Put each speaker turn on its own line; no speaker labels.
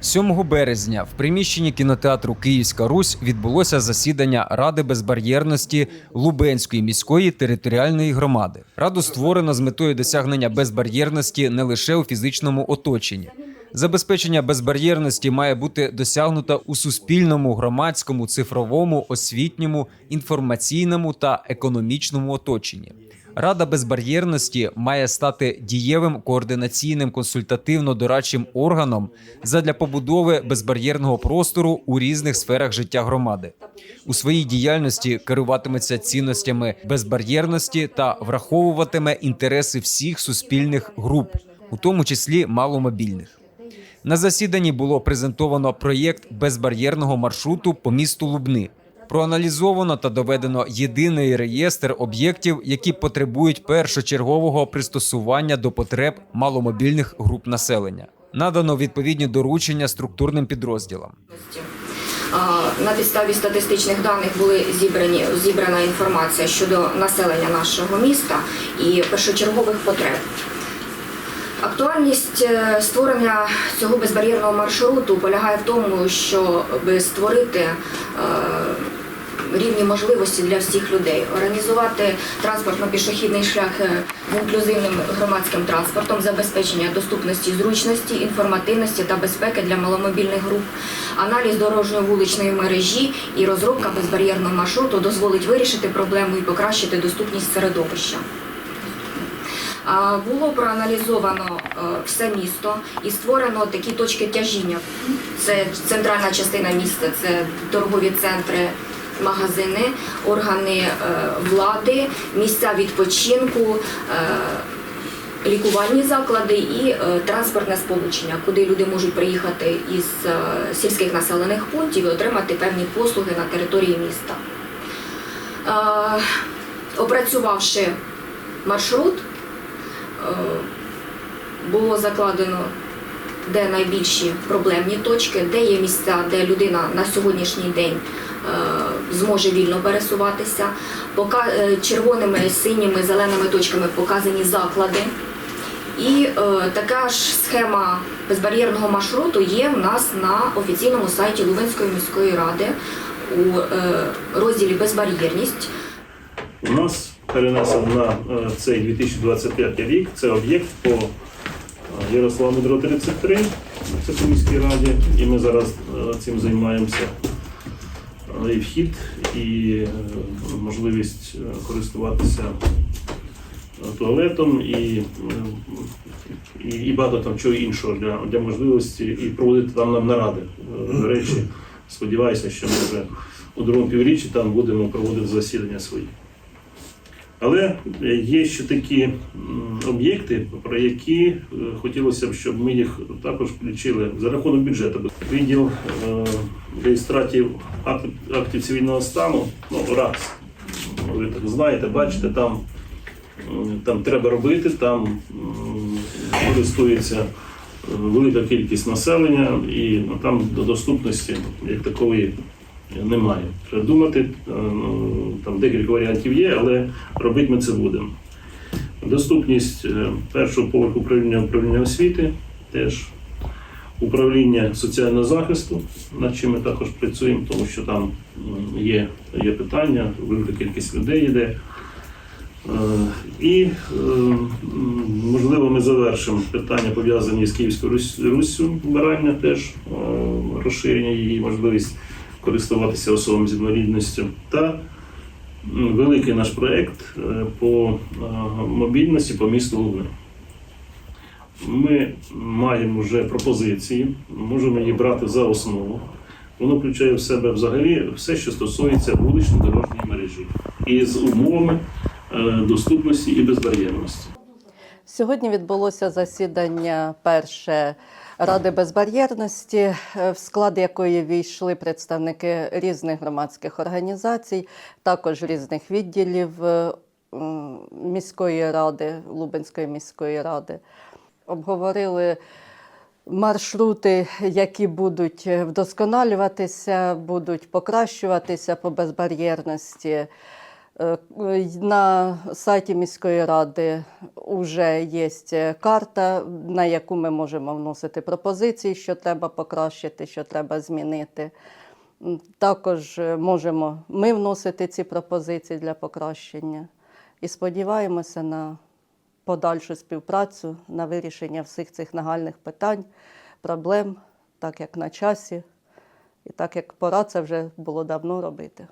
7 березня в приміщенні кінотеатру Київська Русь відбулося засідання Ради безбар'єрності Лубенської міської територіальної громади. Раду створено з метою досягнення безбар'єрності не лише у фізичному оточенні. Забезпечення безбар'єрності має бути досягнуто у суспільному, громадському, цифровому, освітньому, інформаційному та економічному оточенні. Рада безбар'єрності має стати дієвим координаційним консультативно-дорадчим органом задля побудови безбар'єрного простору у різних сферах життя громади. У своїй діяльності керуватиметься цінностями безбар'єрності та враховуватиме інтереси всіх суспільних груп, у тому числі маломобільних. На засіданні було презентовано проєкт безбар'єрного маршруту по місту Лубни. Проаналізовано та доведено єдиний реєстр об'єктів, які потребують першочергового пристосування до потреб маломобільних груп населення. Надано відповідні доручення структурним підрозділам.
На підставі статистичних даних були зібрані зібрана інформація щодо населення нашого міста і першочергових потреб. Актуальність е, створення цього безбар'єрного маршруту полягає в тому, щоб створити е, рівні можливості для всіх людей, організувати транспортно-пішохідний шлях е, інклюзивним громадським транспортом, забезпечення доступності, зручності, інформативності та безпеки для маломобільних груп, аналіз дорожньої вуличної мережі і розробка безбар'єрного маршруту дозволить вирішити проблему і покращити доступність середовища. Було проаналізовано е, все місто і створено такі точки тяжіння. Це центральна частина міста, це торгові центри, магазини, органи е, влади, місця відпочинку. е, Лікувальні заклади і е, транспортне сполучення, куди люди можуть приїхати із сільських населених пунктів і отримати певні послуги на території міста. Опрацювавши маршрут, було закладено, де найбільші проблемні точки, де є місця, де людина на сьогоднішній день зможе вільно пересуватися. Е, Червоними, синіми, зеленими точками показані заклади. І е, така ж схема безбар'єрного маршруту є в нас на офіційному сайті Лубенської міської ради у е, розділі Безбар'єрність.
У нас перенесено на цей 2025 рік це об'єкт по Ярославу Мудро 33, це міській раді, і ми зараз цим займаємося. Е, І вхід, і е, можливість е, користуватися е, туалетом, і, і, і багато там чого іншого для, для можливості і проводити там нам наради. До речі, сподіваюся, що ми вже у другому півріччі там будемо проводити засідання свої. Але є ще такі об'єкти, про які е, хотілося б, щоб ми їх також включили за рахунок бюджету. Відділ е, реєстратів актів, цивільного стану, ну РАКС. Ви так знаєте, бачите, там, там треба робити, там користується е, велика кількість населення, і ну, там до доступності як такої немає. Треба думати, ну, декілька варіантів є, але робити ми це будемо. Доступність е, першого поверху управління управління освіти, теж управління соціального захисту, над чим ми також працюємо, тому що там є, є питання, велика кількість людей йде. Е, І, е, можливо, ми завершимо питання, пов'язані з Київською Руссю, вбирання теж розширення її можливість користуватися особами з інвалідністю. Та великий наш проєкт е, по е, мобільності по місту Лубни. Ми маємо вже пропозиції, можемо її брати за основу. Воно включає в себе взагалі все, що стосується вуличної дорожньої мережі, і з умовами е, доступності і безбар'єрності.
Сьогодні відбулося засідання перше Ради безбар'єрності, е, в склад якої війшли представники різних громадських організацій, також різних відділів е, міської ради, Лубенської міської ради. Обговорили маршрути, які будуть вдосконалюватися, будуть покращуватися по безбар'єрності. Е, На сайті міської ради вже є карта, на яку ми можемо вносити пропозиції, що треба покращити, що треба змінити. Також е, можемо ми вносити ці пропозиції для покращення і сподіваємося на подальшу співпрацю, на вирішення всіх цих нагальних питань, проблем, так як на часі, і так як пора це вже було давно робити.